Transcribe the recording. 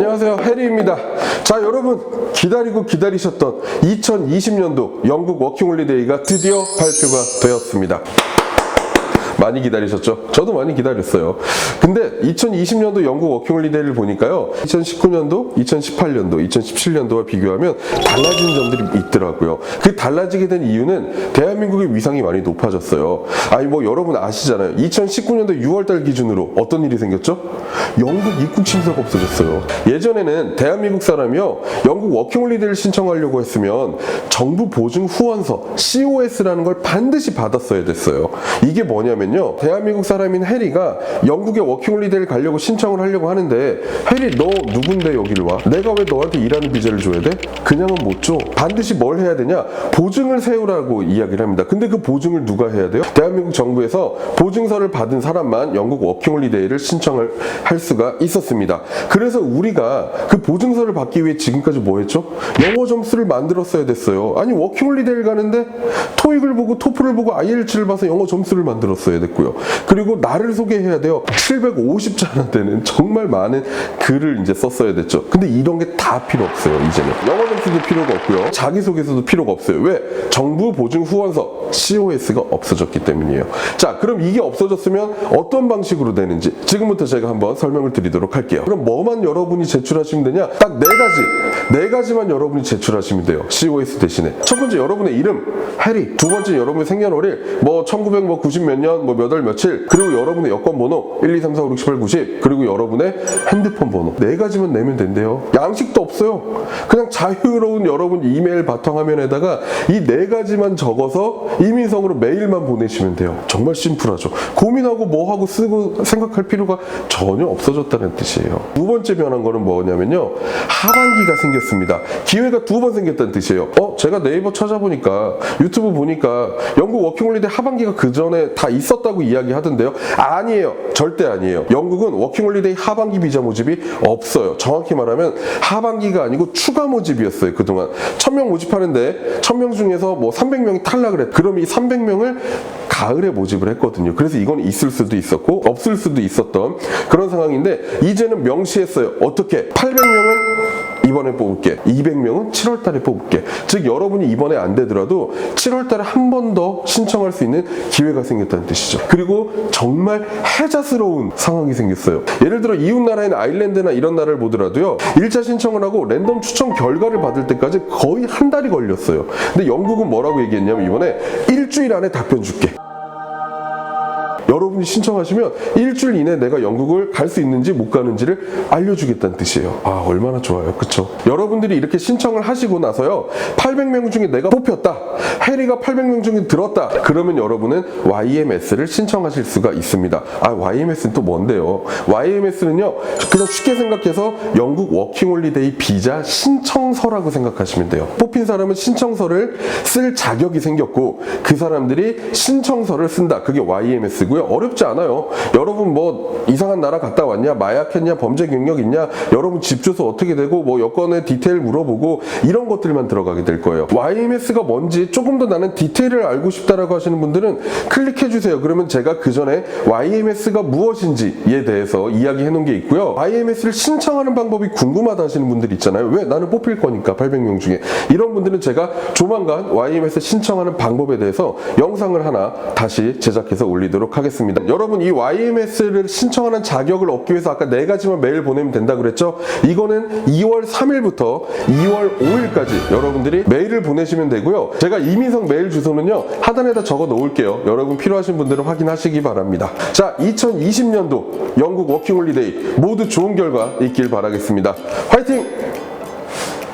안녕하세요. 해리입니다. 자 여러분 기다리고 기다리셨던 2020년도 영국 워킹홀리데이가 드디어 발표가 되었습니다 많이 기다리셨죠? 저도 많이 기다렸어요. 근데 2020년도 영국 워킹홀리데이를 보니까요. 2019년도, 2018년도, 2017년도와 비교하면 달라진 점들이 있더라고요. 그 달라지게 된 이유는 대한민국의 위상이 많이 높아졌어요. 아니 뭐 여러분 아시잖아요. 2019년도 6월달 기준으로 어떤 일이 생겼죠? 영국 입국 심사가 없어졌어요. 예전에는 대한민국 사람이요. 영국 워킹홀리데이를 신청하려고 했으면 정부 보증 후원서 COS라는 걸 반드시 받았어야 됐어요. 이게 뭐냐면 요. 대한민국 사람인 해리가 영국에 워킹홀리데이를 가려고 신청을 하려고 하는데 해리 너 누군데 여기를 와? 내가 왜 너한테 일하는 비자를 줘야 돼? 그냥은 못 줘. 반드시 뭘 해야 되냐? 보증을 세우라고 이야기를 합니다. 근데 그 보증을 누가 해야 돼요? 대한민국 정부에서 보증서를 받은 사람만 영국 워킹홀리데이를 신청을 할 수가 있었습니다. 그래서 우리가 그 보증서를 받기 위해 지금까지 뭐 했죠? 영어 점수를 만들었어야 됐어요. 아니 워킹홀리데이를 가는데 토익을 보고 토플을 보고 IELTS를 봐서 영어 점수를 만들었어 야 됐고요. 그리고 나를 소개해야 돼요. 750자나 되는 정말 많은 글을 이제 썼어야 됐죠. 근데 이런 게 다 필요 없어요. 이제는 영어 점수도 필요가 없고요. 자기소개서도 필요가 없어요. 왜? 정부 보증 후원서 COS가 없어졌기 때문이에요. 자, 그럼 이게 없어졌으면 어떤 방식으로 되는지 지금부터 제가 한번 설명을 드리도록 할게요. 그럼 뭐만 여러분이 제출하시면 되냐? 딱 네 가지, 네 가지만 여러분이 제출하시면 돼요. COS 대신에 첫 번째 여러분의 이름 해리, 두 번째 여러분의 생년월일 뭐 1990 몇 년, 뭐 몇 월 며칠, 그리고 여러분의 여권 번호 1, 2, 3, 4, 5, 6, 7, 8, 90, 그리고 여러분의 핸드폰 번호 네 가지만 내면 된대요. 양식도 없어요. 그냥 자유로운 여러분 이메일 바탕 화면에다가 이 네 가지만 적어서 이민성으로 메일만 보내시면 돼요. 정말 심플하죠. 고민하고 뭐 하고 쓰고 생각할 필요가 전혀 없어졌다는 뜻이에요. 두 번째 변한 거는 뭐냐면요. 하반기가 생겼습니다. 기회가 두 번 생겼다는 뜻이에요. 어, 제가 네이버 찾아보니까 유튜브 보니까 영국 워킹홀리데이 하반기가 그 전에 다 있 었다고 이야기하던데요. 아니에요. 절대 아니에요. 영국은 워킹홀리데이 하반기 비자 모집이 없어요. 정확히 말하면 하반기가 아니고 추가 모집이었어요. 그동안 1000명 모집하는데 1000명 중에서 뭐 300명이 탈락을 했. 그럼 이 300명을 가을에 모집을 했거든요. 그래서 이건 있을 수도 있었고 없을 수도 있었던 그런 상황인데 이제는 명시했어요. 어떻게? 800명은 이번에 뽑을게. 200명은 7월 달에 뽑을게. 즉 여러분이 이번에 안 되더라도 7월 달에 한 번 더 신청할 수 있는 기회가 생겼다는 뜻이죠. 그리고 정말 해자스러운 상황이 생겼어요. 예를 들어 이웃 나라인 아일랜드나 이런 나라를 보더라도요. 1차 신청을 하고 랜덤 추천 결과를 받을 때까지 거의 한 달이 걸렸어요. 근데 영국은 뭐라고 얘기했냐면 이번에 일주일 안에 답변 줄게. 신청하시면 일주일 이내 내가 영국을 갈 수 있는지 못 가는지를 알려주겠다는 뜻이에요. 아, 얼마나 좋아요. 그쵸? 여러분들이 이렇게 신청을 하시고 나서요, 800명 중에 내가 뽑혔다. 해리가 800명 중에 들었다. 그러면 여러분은 YMS를 신청하실 수가 있습니다. 아, YMS는 또 뭔데요? YMS는요, 그냥 쉽게 생각해서 영국 워킹홀리데이 비자 신청서라고 생각하시면 돼요. 뽑힌 사람은 신청서를 쓸 자격이 생겼고, 그 사람들이 신청서를 쓴다. 그게 YMS고요. 어렵지 않아요. 여러분 뭐 이상한 나라 갔다 왔냐, 마약했냐, 범죄 경력 있냐, 여러분 집 주소 어떻게 되고 뭐 여권의 디테일 물어보고 이런 것들만 들어가게 될 거예요. YMS가 뭔지 조금 더 나는 디테일을 알고 싶다라고 하시는 분들은 클릭해 주세요. 그러면 제가 그 전에 YMS가 무엇인지에 대해서 이야기해 놓은 게 있고요. YMS를 신청하는 방법이 궁금하다 하시는 분들 있잖아요. 왜? 나는 뽑힐 거니까 800명 중에 이런 분들은 제가 조만간 YMS 신청하는 방법에 대해서 영상을 하나 다시 제작해서 올리도록 하겠습니다. 여러분 이 YMS를 신청하는 자격을 얻기 위해서 아까 네 가지만 메일 보내면 된다 그랬죠? 이거는 2월 3일부터 2월 5일까지 여러분들이 메일을 보내시면 되고요. 제가 이민성 메일 주소는요 하단에다 적어 놓을게요. 여러분 필요하신 분들은 확인하시기 바랍니다. 자, 2020년도 영국 워킹홀리데이 모두 좋은 결과 있길 바라겠습니다. 화이팅!